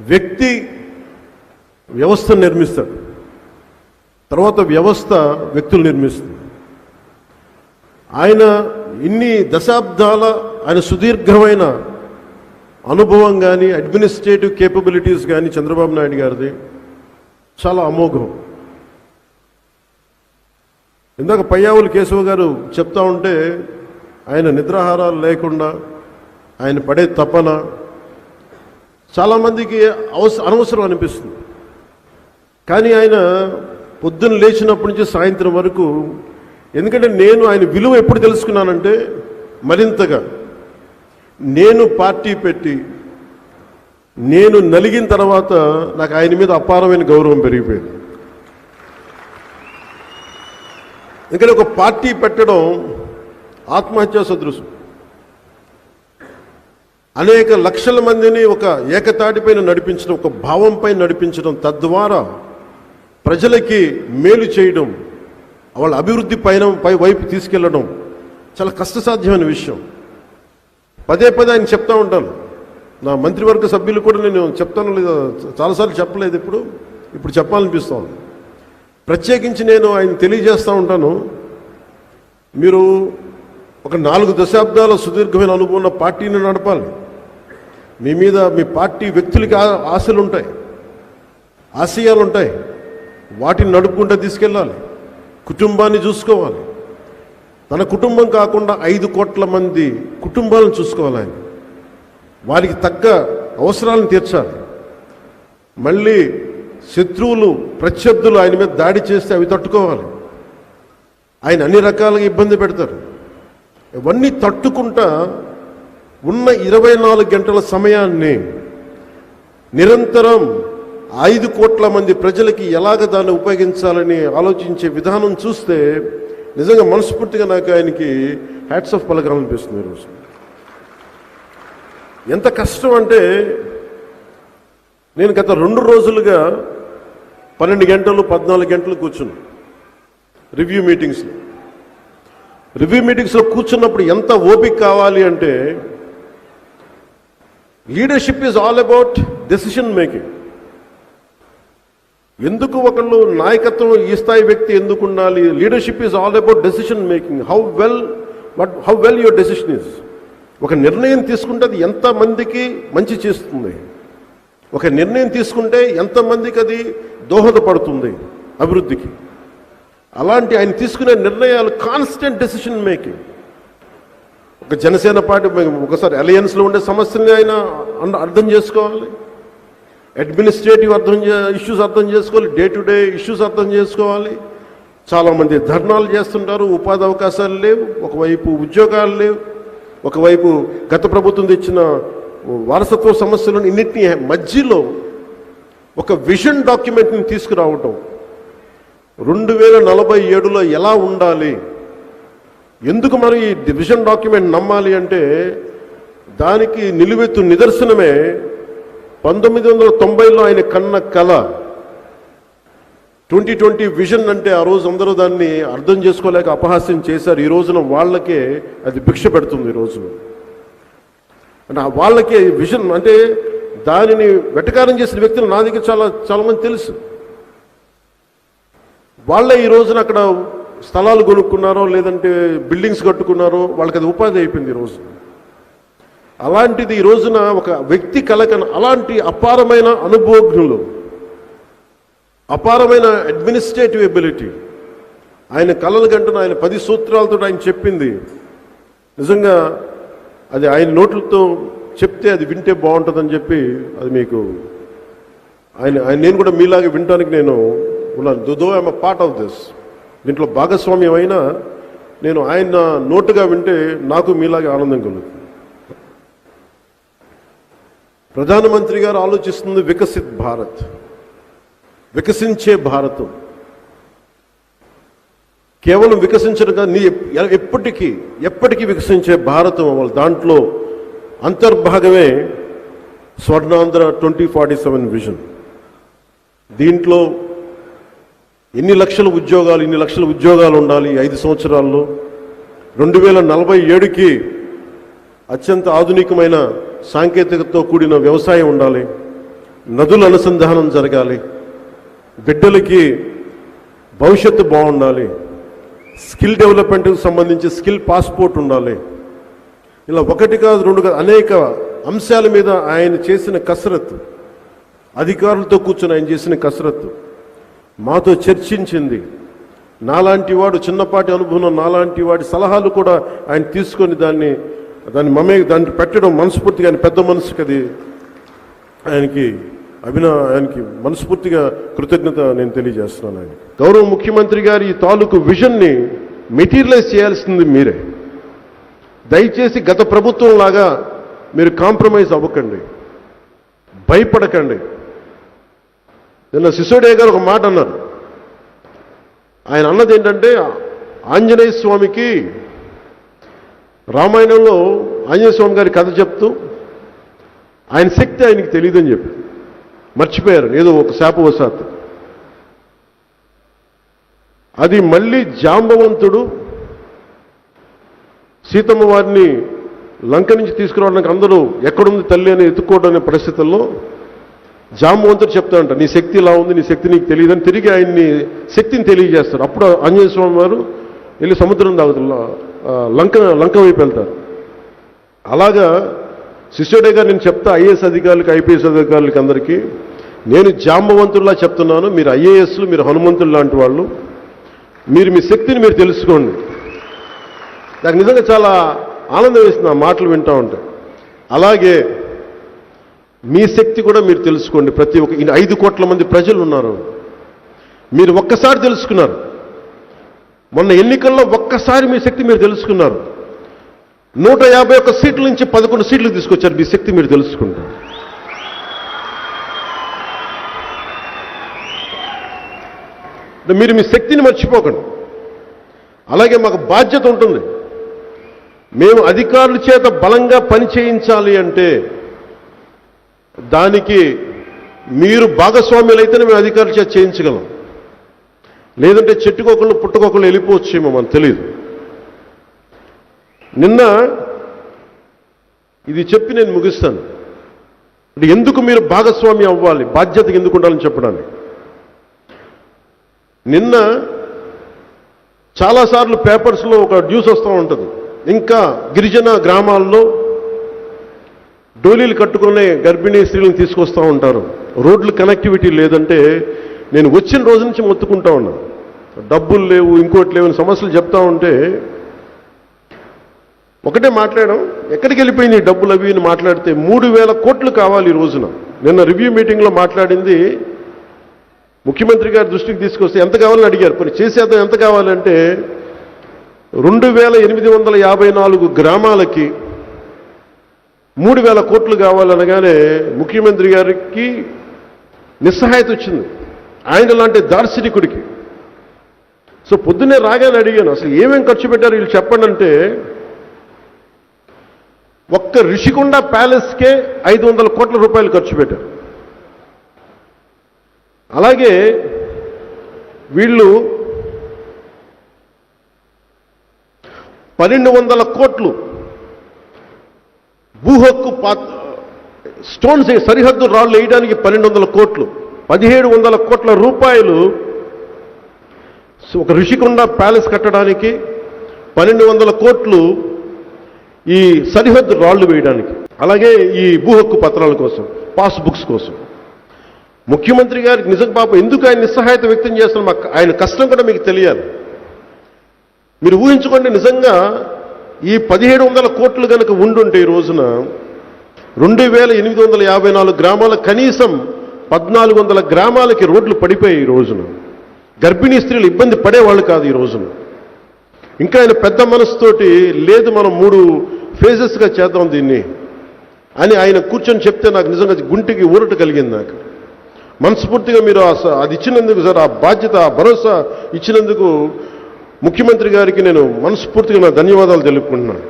వ్యక్తి వ్యవస్థ నిర్మిస్తాడు. తర్వాత వ్యవస్థ వ్యక్తులు నిర్మిస్తుంది. ఆయన ఇన్ని దశాబ్దాల ఆయన సుదీర్ఘమైన అనుభవం కానీ అడ్మినిస్ట్రేటివ్ కేపబిలిటీస్ కానీ చంద్రబాబు నాయుడు గారిది చాలా అమోఘం. ఇందాక పయ్యావులు కేశవ గారు చెప్తా ఉంటే ఆయన నిద్రాహారాలు లేకుండా ఆయన పడే తపన చాలామందికి అవస అనవసరం అనిపిస్తుంది. కానీ ఆయన పొద్దున్న లేచినప్పటి నుంచి సాయంత్రం వరకు ఎందుకంటే నేను ఆయన విలువ ఎప్పుడు తెలుసుకున్నానంటే మరింతగా నేను పార్టీ పెట్టి నేను నలిగిన తర్వాత నాకు ఆయన మీద అపారమైన గౌరవం పెరిగిపోయింది. ఎందుకంటే ఒక పార్టీ పెట్టడం ఆత్మహత్యా సదృశం. అనేక లక్షల మందిని ఒక ఏకతాటిపైన నడిపించడం ఒక భావంపై నడిపించడం తద్వారా ప్రజలకి మేలు చేయడం వాళ్ళ అభివృద్ధి పైన పై వైపు తీసుకెళ్ళడం చాలా కష్టసాధ్యమైన విషయం. పదే పదే ఆయన చెప్తా ఉంటాను నా మంత్రివర్గ సభ్యులు కూడా నేను చెప్తాను లేదా చాలాసార్లు చెప్పలేదు ఇప్పుడు ఇప్పుడు చెప్పాలనిపిస్తోంది. ప్రత్యేకించి నేను ఆయన తెలియజేస్తూ ఉంటాను. మీరు ఒక నాలుగు దశాబ్దాల సుదీర్ఘమైన అనుభవం ఉన్న పార్టీని నడపాలి. మీ మీద మీ పార్టీ వ్యక్తులకి ఆ- ఆశలు ఉంటాయి. ఆశయాలు ఉంటాయి. వాటిని నడుపుకుంటూ తీసుకెళ్ళాలి. కుటుంబాన్ని చూసుకోవాలి. తన కుటుంబం కాకుండా ఐదు కోట్ల మంది కుటుంబాలను చూసుకోవాలి ఆయన. వారికి తగ్గ అవసరాలను తీర్చాలి. మళ్ళీ శత్రువులు ప్రత్యర్థులు ఆయన మీద దాడి చేస్తే అవి తట్టుకోవాలి. ఆయన అన్ని రకాలుగా ఇబ్బంది పెడతారు. ఇవన్నీ తట్టుకుంటా ఉన్న ఇరవై నాలుగు గంటల సమయాన్ని నిరంతరం ఐదు కోట్ల మంది ప్రజలకి ఎలాగ దాన్ని ఉపయోగించాలని ఆలోచించే విధానం చూస్తే నిజంగా మనస్ఫూర్తిగా నాకు ఆయనకి హ్యాట్స్ ఆఫ్ పలకాలనిపిస్తుంది ఈరోజు. ఎంత కష్టం అంటే నేను గత రెండు రోజులుగా పన్నెండు గంటలు పద్నాలుగు గంటలు కూర్చున్నా. రివ్యూ మీటింగ్స్లో. రివ్యూ మీటింగ్స్లో కూర్చున్నప్పుడు ఎంత ఓపిక కావాలి అంటే leadership is all about decision making ఎందుకు ఒకళ్ళు నాయకత్వం ఈ స్థాయి వ్యక్తి ఎందుకు ఉండాలి? Leadership is all about decision making how well but how well your decision is ఒక నిర్ణయం తీసుకుంటే అది ఎంతమందికి మంచి చేస్తుంది? ఒక నిర్ణయం తీసుకుంటే ఎంతమందికి అది దోహదపడుతుంది అభివృద్ధికి? అలాంటి ఆయన తీసుకునే నిర్ణయాలు కాన్స్టెంట్ డెసిషన్ మేకింగ్ ఒక జనసేన పార్టీ ఒకసారి అలయన్స్లో ఉండే సమస్యల్ని ఆయన అర్థం చేసుకోవాలి. అడ్మినిస్ట్రేటివ్ అర్థం ఇష్యూస్ అర్థం చేసుకోవాలి. డే టు డే ఇష్యూస్ అర్థం చేసుకోవాలి. చాలామంది ధర్నాలు చేస్తుంటారు. ఉపాధి అవకాశాలు లేవు. ఒకవైపు ఉద్యోగాలు లేవు. ఒకవైపు గత ప్రభుత్వం తెచ్చిన వారసత్వ సమస్యలను ఇన్నింటినీ మధ్యలో ఒక విజన్ డాక్యుమెంట్ని తీసుకురావటం. రెండు వేల నలభై ఏడులో ఎలా ఉండాలి? ఎందుకు మరి ఈ విజన్ డాక్యుమెంట్ నమ్మాలి అంటే దానికి నిలువెత్తు నిదర్శనమే పంతొమ్మిది వందల తొంభైలో ఆయన కన్న కళ. ట్వంటీ ట్వంటీ విజన్ అంటే ఆ రోజు అందరూ దాన్ని అర్థం చేసుకోలేక అపహాస్యం చేశారు. ఈ రోజున వాళ్ళకే అది భిక్ష పెడుతుంది ఈ రోజున అంటే ఆ వాళ్ళకే విజన్ అంటే దానిని వెటకారం చేసిన వ్యక్తులు నా దగ్గర చాలా చాలా మంది తెలుసు. వాళ్ళే ఈ రోజున అక్కడ స్థలాలు కొనుక్కున్నారో లేదంటే బిల్డింగ్స్ కట్టుకున్నారో వాళ్ళకి అది ఉపాధి అయిపోయింది ఈరోజు రోజు. అలాంటిది ఈ రోజున ఒక వ్యక్తి కలకన అలాంటి అపారమైన అనుభవజ్ఞులు అపారమైన అడ్మినిస్ట్రేటివ్ ఎబిలిటీ ఆయన కళలు గంటను ఆయన పది సూత్రాలతో ఆయన చెప్పింది. నిజంగా అది ఆయన నోట్లతో చెప్తే అది వింటే బాగుంటుందని చెప్పి అది మీకు ఆయన ఆయన నేను కూడా మీలాగే వినడానికి నేను ఉన్నాను. Though I'm part of this. దీంట్లో భాగస్వామ్యం అయినా నేను ఆయన నోటుగా వింటే నాకు మీలాగే ఆనందం కలుగుతుంది. ప్రధానమంత్రి గారు ఆలోచిస్తుంది వికసిత్ భారత్. వికసించే భారతం. కేవలం వికసించడం కాదు నీ ఎప్- ఎప్పటికీ ఎప్పటికీ వికసించే భారతం అవ్వాలి. దాంట్లో అంతర్భాగమే Swarnandhra twenty forty seven vision. దీంట్లో ఎన్ని లక్షల ఉద్యోగాలు ఇన్ని లక్షల ఉద్యోగాలు ఉండాలి ఐదు సంవత్సరాల్లో? రెండు వేల నలభై ఏడుకి అత్యంత ఆధునికమైన సాంకేతికతతో కూడిన వ్యవసాయం ఉండాలి. నదుల అనుసంధానం జరగాలి. బిడ్డలకి భవిష్యత్తు బాగుండాలి. స్కిల్ డెవలప్మెంట్కి సంబంధించి స్కిల్ పాస్పోర్ట్ ఉండాలి. ఇలా ఒకటి కాదు రెండు కాదు అనేక అంశాల మీద ఆయన చేసిన కసరత్తు. అధికారులతో కూర్చొని ఆయన చేసిన కసరత్తు. మాతో చర్చించింది. నాలాంటి వాడు చిన్నపాటి అనుభవం నాలాంటి వాడి సలహాలు కూడా ఆయన తీసుకొని దాన్ని దాన్ని మమే దాన్ని పెట్టడం మనస్ఫూర్తిగా ఆయన పెద్ద మనసుకి అది ఆయనకి అభినా ఆయనకి మనస్ఫూర్తిగా కృతజ్ఞత నేను తెలియజేస్తున్నాను ఆయన గౌరవ ముఖ్యమంత్రి గారి ఈ తాలూకు విజన్ని మెటీరియలైజ్ చేయాల్సింది మీరే. దయచేసి గత ప్రభుత్వం లాగా మీరు కాంప్రమైజ్ అవ్వకండి. భయపడకండి. నిన్న సిసోడియా గారు ఒక మాట అన్నారు. ఆయన అన్నది ఏంటంటే ఆంజనేయ స్వామికి రామాయణంలో ఆంజనేయ స్వామి గారి కథ చెప్తూ ఆయన శక్తి ఆయనకి తెలియదని చెప్పి మర్చిపోయారు ఏదో ఒక శాపవశాత్తు అది మళ్ళీ జాంబవంతుడు సీతమ్మ వారిని లంక నుంచి తీసుకురావడానికి అందరూ ఎక్కడుంది తల్లి అని ఎత్తుక్కోవడం అనే పరిస్థితుల్లో జాంబవంతుడు చెప్తాడంట నీ శక్తి ఇలా ఉంది నీ శక్తి నీకు తెలియదని తిరిగి ఆయన్ని శక్తిని తెలియజేస్తారు అప్పుడు ఆంజనేయ స్వామి వారు వెళ్ళి సముద్రం తాగుతారు లంక లంక వైపు వెళ్తారు. అలాగా శిష్యుడే గారు నేను చెప్తా ఐఏఎస్ అధికారులకి ఐపీఎస్ అధికారులకి అందరికీ నేను జాంబవంతుల్లా చెప్తున్నాను మీరు ఐఏఎస్లు మీరు హనుమంతులు లాంటి వాళ్ళు మీరు మీ శక్తిని మీరు తెలుసుకోండి. నాకు నిజంగా చాలా ఆనందం వేస్తుంది ఆ మాటలు వింటూ ఉంటాయి అలాగే మీ శక్తి కూడా మీరు తెలుసుకోండి. ప్రతి ఒక్క ఐదు కోట్ల మంది ప్రజలు ఉన్నారు మీరు ఒక్కసారి తెలుసుకున్నారు. మొన్న ఎన్నికల్లో ఒక్కసారి మీ శక్తి మీరు తెలుసుకున్నారు. నూట యాభై ఒక్క సీట్ల నుంచి పదకొండు సీట్లు తీసుకొచ్చారు. మీ శక్తి మీరు తెలుసుకుంటారు. మీరు మీ శక్తిని మర్చిపోకండి. అలాగే మాకు బాధ్యత ఉంటుంది. మేము అధికారుల చేత బలంగా పని చేయించాలి అంటే దానికి మీరు భాగస్వామ్యులైతేనే మేము అధికారులు చేత చేయించగలం. లేదంటే చెట్టుకొకళ్ళు పుట్టుకొకళ్ళు వెళ్ళిపోవచ్చేమో మనకు తెలియదు నిన్న ఇది చెప్పి నేను ముగిస్తాను. అంటే ఎందుకు మీరు భాగస్వామ్యం అవ్వాలి? బాధ్యత ఎందుకు ఉండాలని చెప్పడానికి. నిన్న చాలాసార్లు పేపర్స్లో ఒక న్యూస్ వస్తూ ఉంటుంది. ఇంకా గిరిజన గ్రామాల్లో డోలీలు కట్టుకునే గర్భిణీ స్త్రీలను తీసుకొస్తూ ఉంటారు. రోడ్లు కనెక్టివిటీ లేదంటే నేను వచ్చిన రోజు నుంచి మొత్తుకుంటా ఉన్నాను డబ్బులు లేవు ఇంకోటి లేవు అని సమస్యలు చెప్తా ఉంటే ఒకటే మాట్లాడడం ఎక్కడికి వెళ్ళిపోయింది డబ్బులు అవి అని మాట్లాడితే మూడు వేల కోట్లు కావాలి ఈ రోజున. నిన్న రివ్యూ మీటింగ్లో మాట్లాడింది ముఖ్యమంత్రి గారి దృష్టికి తీసుకొస్తే ఎంత కావాలని అడిగారు. పని చేసేద్దాం ఎంత కావాలంటే రెండు వేల ఎనిమిది వందల యాభై నాలుగు గ్రామాలకి మూడు వేల కోట్లు కావాలనగానే ముఖ్యమంత్రి గారికి నిస్సహాయత వచ్చింది. ఆయన లాంటి దార్శనికుడికి. సో పొద్దున్నే రాగానే అడిగాను అసలు ఏమేం ఖర్చు పెట్టారు వీళ్ళు చెప్పండి అంటే ఒక్క రిషికొండ ప్యాలెస్కే ఐదు వందల కోట్ల రూపాయలు ఖర్చు పెట్టారు. అలాగే వీళ్ళు పన్నెండు వందల కోట్లు భూ హక్కు స్టోన్స్ సరిహద్దు రాళ్ళు వేయడానికి పన్నెండు వందల కోట్లు. పదిహేడు వందల కోట్ల రూపాయలు ఒక ఋషికొండ ప్యాలెస్ కట్టడానికి పన్నెండు వందల కోట్లు ఈ సరిహద్దు రాళ్ళు వేయడానికి. అలాగే ఈ భూహక్కు పత్రాల కోసం పాస్ బుక్స్ కోసం. ముఖ్యమంత్రి గారికి నిజం పాపం ఎందుకు ఆయన నిస్సహాయత వ్యక్తం చేస్తున్నారు? మాకు ఆయన కష్టం కూడా మీకు తెలియాలి. మీరు ఊహించుకోండి నిజంగా ఈ పదిహేడు వందల కోట్లు కనుక ఉండుంటే ఈ రోజున రెండు వేల ఎనిమిది వందల యాభై నాలుగు గ్రామాల కనీసం పద్నాలుగు వందల గ్రామాలకి రోడ్లు పడిపోయాయి ఈ రోజున. గర్భిణీ స్త్రీలు ఇబ్బంది పడేవాళ్ళు కాదు ఈ రోజున. ఇంకా ఆయన పెద్ద మనసుతోటి లేదు మనం మూడు ఫేజెస్గా చేద్దాం దీన్ని అని ఆయన కూర్చొని చెప్తే నాకు నిజంగా గుంటికి ఊరట కలిగింది నాకు. మనస్ఫూర్తిగా మీరు అది ఇచ్చినందుకు సార్ ఆ బాధ్యత ఆ భరోసా ఇచ్చినందుకు ముఖ్యమంత్రి గారికి నేను మనస్ఫూర్తిగా నా ధన్యవాదాలు తెలుపుకుంటున్నాను.